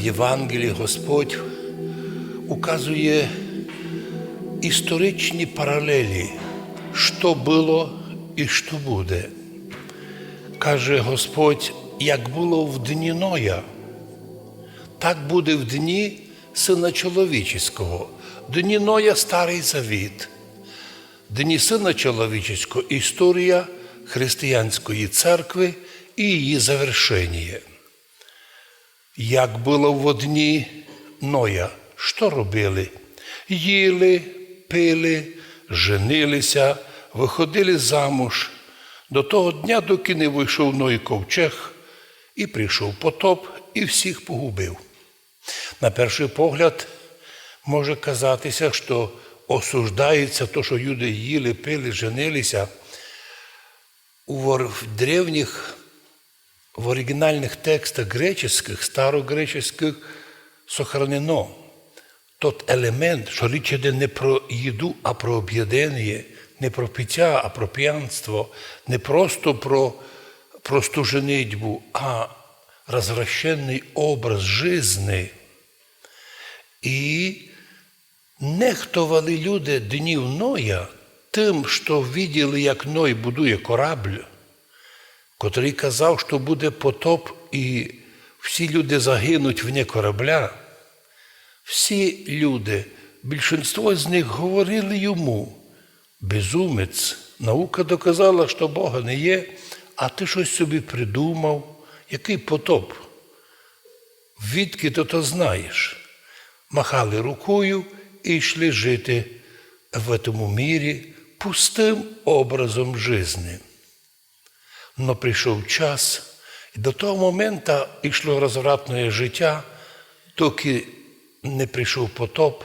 Євангелії Господь указує історичні паралелі, що було і що буде. Каже Господь, як було в дні Ноя, так буде в дні Сина Чоловічого, дні Ноя Старий Завіт, дні Сина Чоловічого історія християнської церкви і її завершення. Як було в дні Ноя, що робили? Їли, пили, женилися, виходили замуж до того дня, доки не вийшов Ной ковчег, і прийшов потоп, і всіх погубив. На перший погляд, може казатися, що осуждається те, що люди їли, пили, женилися. У древніх, в оригінальних текстах греческих, старогреческих сохранено тот елемент, що річ іде не про їду, а про об'єднання, не про пиття, а про п'янство, не просто про просту женитьбу, а розвращений образ жизни. І нехтували люди днів Ноя тим, що виділи, як Ной будує корабль, котрий казав, що буде потоп, і всі люди загинуть вне корабля. Всі люди, більшинство з них говорили йому, безумець, наука доказала, що Бога не є, а ти щось собі придумав, який потоп. Відки то то знаєш? Махали рукою і йшли жити в цьому мірі пустим образом жизни. Но прийшов час, і до того моменту йшло розвратне життя, доки не прийшов потоп,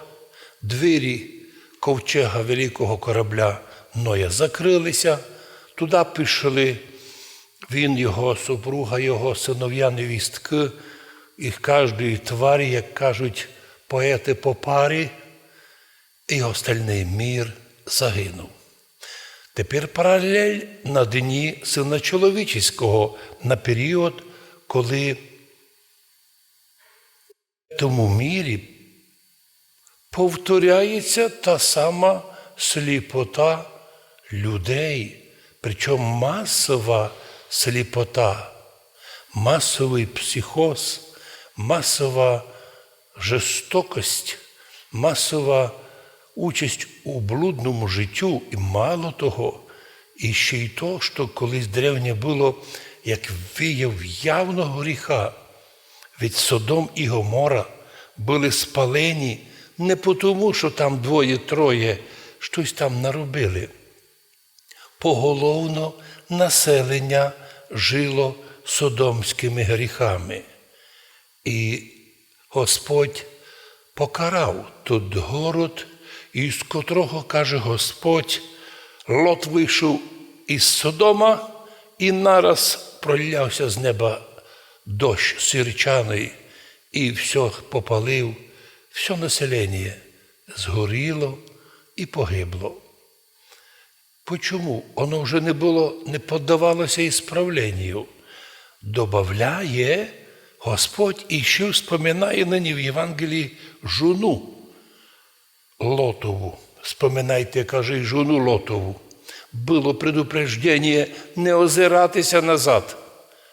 двері ковчега великого корабля Ноя закрилися, туди пішли він, його супруга, його синов'я, невістки, і кожної тварі, як кажуть поети по парі, і остальний мір загинув. Тепер паралель на дні Сина Чоловічого на період, коли в тому мірі повторяється та сама сліпота людей, причому масова сліпота, масовий психоз, масова жорстокость, масова участь у блудному життю, і мало того, і ще й то, що колись древнє було як вияв явного гріха від Содом і Гомора були спалені не тому, що там двоє-троє щось там наробили. Поголовно населення жило содомськими гріхами. І Господь покарав тут город, із котрого каже Господь, лот вийшов із Содома і нараз пролявся з неба дощ сирчаний, і все попалив, все населення згоріло і погибло. Почому? Воно вже не було, не поддавалося ісправленню. Добавляє Господь і ще вспоминає нині в Євангелії жуну Лотову. Споминайте, каже, і жуну Лотову. Було предупреждення не озиратися назад,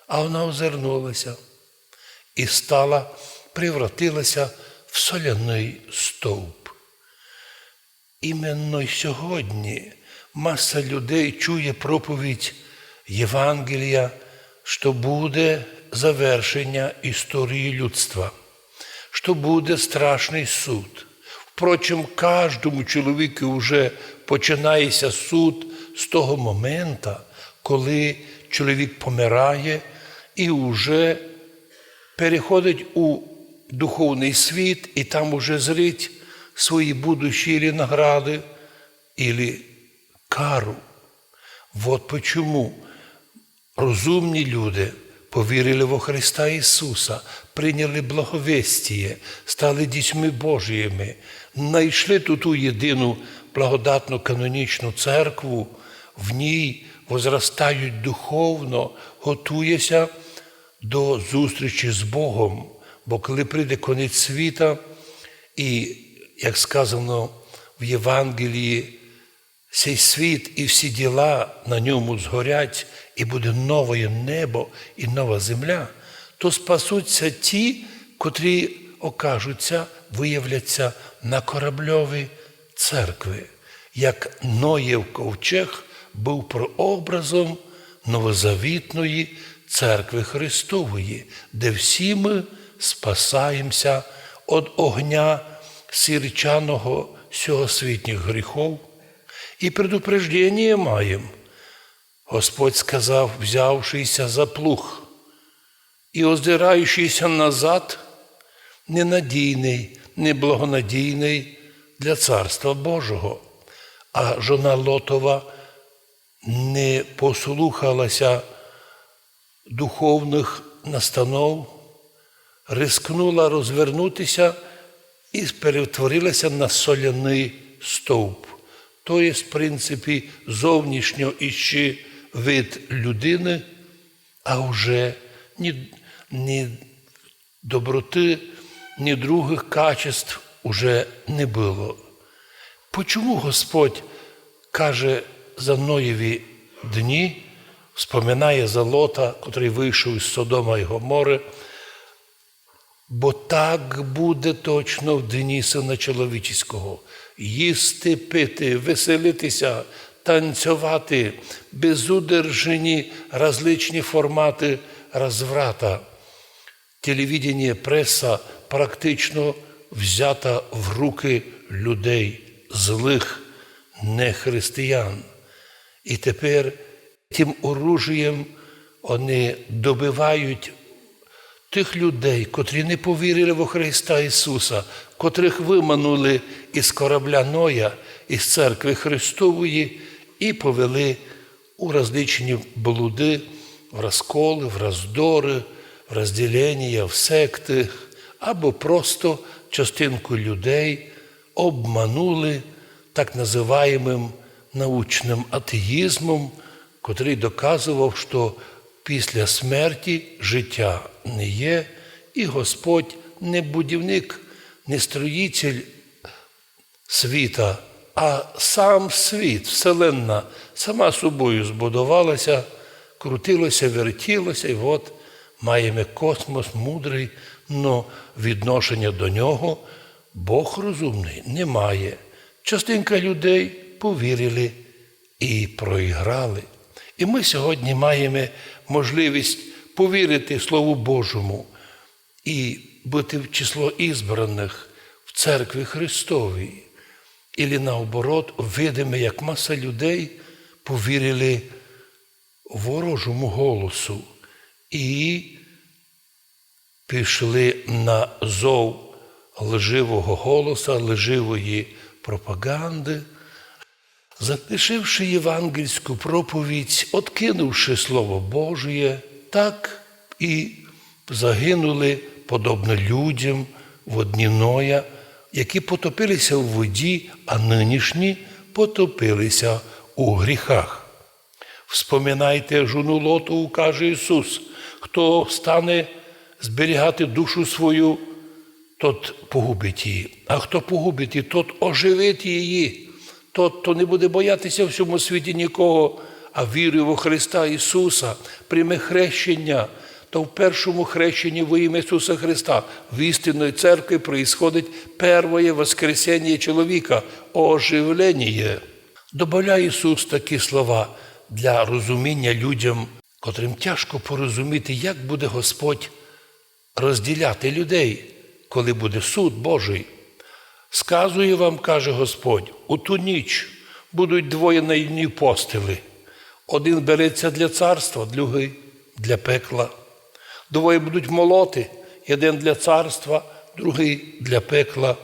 а вона озирнулася і стала, превратилася в соляний стовп. Іменно сьогодні маса людей чує проповідь Євангелія, що буде завершення історії людства, що буде страшний суд. Впрочем, кожному чоловіку вже починається суд з того моменту, коли чоловік помирає і вже переходить у духовний світ, і там уже зрить свої будущі или награди, или кару. Вот почему розумні люди повірили во Христа Ісуса, прийняли благовестіє, стали дітьми Божіїми, знайшли ту ту єдину благодатну канонічну церкву, в ній возростають духовно, готуються до зустрічі з Богом, Бо коли прийде конець світа, і, як сказано в Євангелії, цей світ і всі діла на ньому згорять, і буде нове небо і нова земля, то спасуться ті, котрі окажуться, виявляться на корабльові церкви, як Ноєв ковчег був прообразом новозавітної церкви Христової, де всі ми спасаємося від огня сірчаного сьогосвітніх гріхов. І предупреждення маємо. Господь сказав, взявшися за плуг і озираючися назад, ненадійний, неблагонадійний для Царства Божого. А жона Лотова не послухалася духовних настанов, рискнула розвернутися і перетворилася на соляний стовп. То є, в принципі, зовнішньо іще вид людини, а вже ні, ні доброти, ні других качеств уже не було. Почому Господь каже за Ноєві дні, вспоминає за Лота, котрий вийшов із Содома і Гомори, бо так буде точно в дні Сина Чоловічського. Їсти, пити, веселитися, танцювати, безудержені различні формати розврата. Телевідення, преса практично взята в руки людей, злих нехристиян. І тепер тим оружієм вони добивають тих людей, котрі не повірили в Христа Ісуса, котрих виманули із корабля Ноя, із церкви Христової, і повели у различні блуди, в розколи, в роздори, розділення, в секти, або просто частинку людей обманули так називаємим научним атеїзмом, котрий доказував, що після смерті життя не є, і Господь не будівник, не строїтель світа, а сам світ, Вселенна, сама собою збудувалася, крутилося, вертілося, і от маємо космос мудрий, але відношення до нього Бог розумний немає. Частинка людей повірили і проіграли. І ми сьогодні маємо можливість повірити Слову Божому і бути в число ізбраних в церкві Христовій. Ілі наоборот, видимо, як маса людей повірили ворожому голосу і пішли на зов лживого голоса, лживої пропаганди, залишивши євангельську проповідь, откинувши Слово Божє, так і загинули, подобно людям в одні Ноя, які потопилися в воді, а нинішні потопилися у гріхах. Вспоминайте жону Лотову, каже Ісус, хто стане зберігати душу свою, тот погубить її. А хто погубить її, тот оживить її. Тот, хто не буде боятися в всьому світі нікого, а вірує во Христа Ісуса, прийме хрещення, то в першому хрещенні во ім'я Ісуса Христа в істинної церкви происходить перше воскресення чоловіка, оживлення. Добавляє Ісус такі слова для розуміння людям, котрим тяжко порозуміти, як буде Господь розділяти людей, коли буде суд Божий. Сказує вам, каже Господь, у ту ніч будуть двоє наївні постели. Один береться для царства, другий для пекла. Двоє будуть молоти, один для царства, другий для пекла.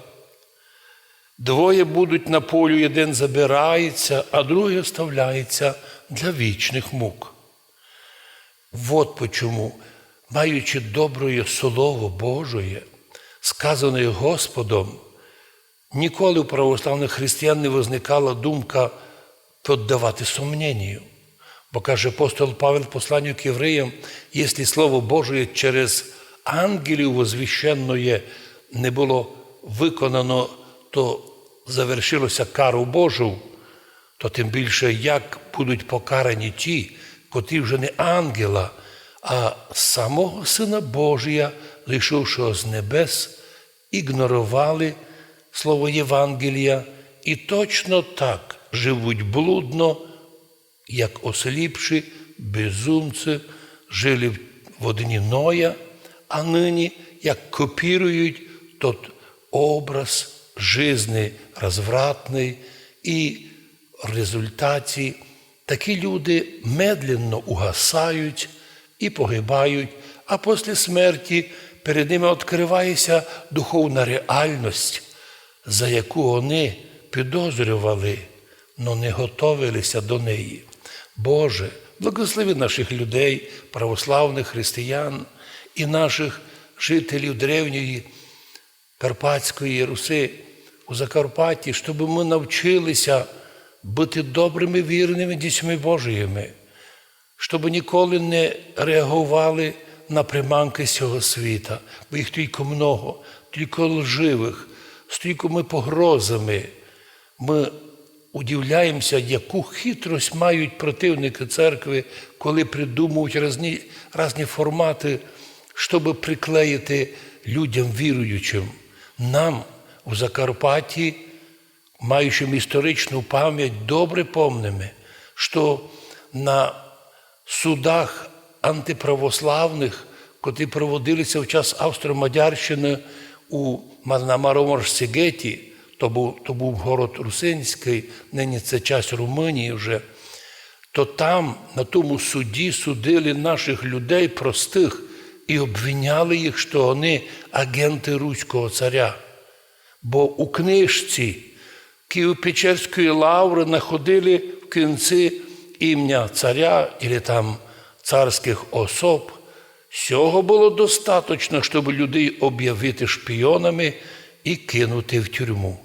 Двоє будуть на полю, один забирається, а другий оставляється для вічних мук. Вот почому, маючи доброє Слово Божоє, сказане Господом, ніколи у православних християн не возникала думка піддавати сумненню. Бо каже апостол Павел в посланню к євреям, якщо Слово Боже через ангелів возвіщенної не було виконано, то завершилося кару Божу, то тим більше як будуть покарані ті, котрі вже не ангела, а самого Сина Божия, зійшовшого з небес, ігнорували слово Євангелія і точно так живуть блудно, як осліпші, безумці, жили в одні Ноя, а нині як копірують тот образ жизни розвратний, і в результаті такі люди медленно угасають і погибають, а після смерті перед ними відкривається духовна реальність, за яку вони підозрювали, але не готовилися до неї. Боже, благослови наших людей, православних християн і наших жителів древньої Карпатської Руси у Закарпатті, щоб ми навчилися бути добрими, вірними дітьми Божими, щоб ніколи не реагували на приманки цього світа, бо їх тільки много, тільки лживих, стільки погрозами. Ми удивляємося, яку хитрость мають противники церкви, коли придумують різні, різні формати, щоб приклеїти людям віруючим. Нам у Закарпатті, маючи історичну пам'ять, добре помнимо, що на судах антиправославних, котрі проводилися в час Австро-Мадярщини у Мароморсігеті, то був, то був город Русинський, нині це часть Румунії вже, то там, на тому суді, судили наших людей простих і обвиняли їх, що вони агенти Руського царя. Бо у книжці Києво-Печерської лаври знаходили в кінці ім'я царя або там царських особ. Цього було достатньо, щоб людей об'явити шпіонами і кинути в тюрму.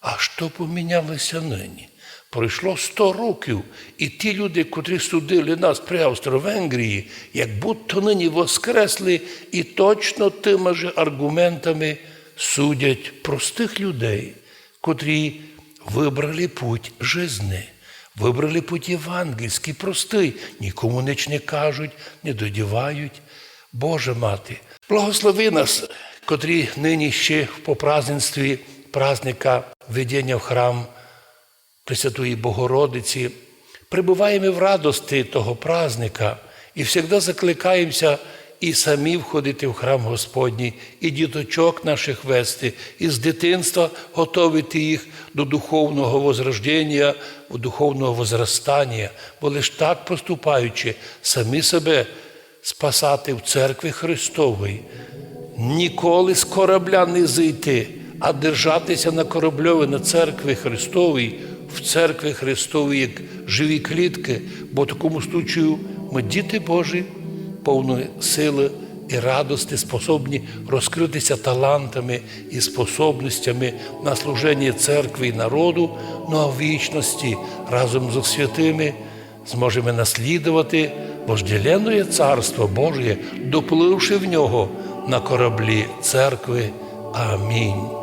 А що помінялося нині? Пройшло 100 років, і ті люди, котрі судили нас при Австро-Венгрії, як будто нині воскресли і точно тими ж аргументами судять простих людей, котрі вибрали путь жизни, вибрали путь євангельський, простий, нікому не кажуть, не додівають. Боже мати, благослови нас, котрі нині ще по празднестві праздника введення в храм Пресвятої Богородиці, прибуваємо в радості того праздника і завжди закликаємося і самі входити в храм Господній, і діточок наших вести, і з дитинства готовити їх до духовного возрождення, духовного возростання, бо лише так поступаючи, самі себе спасати в церкві Христовій, ніколи з корабля не зійти, а держатися на корабльові на церкві Христовій, в церкві Христовій, як живі клітки, бо в такому случаю ми діти Божі, повної сили і радості, способні розкритися талантами і способностями на служення церкви і народу, ну а в вічності разом з святими зможемо наслідувати вожделенне Царство Божє, допливши в нього на кораблі церкви. Амінь.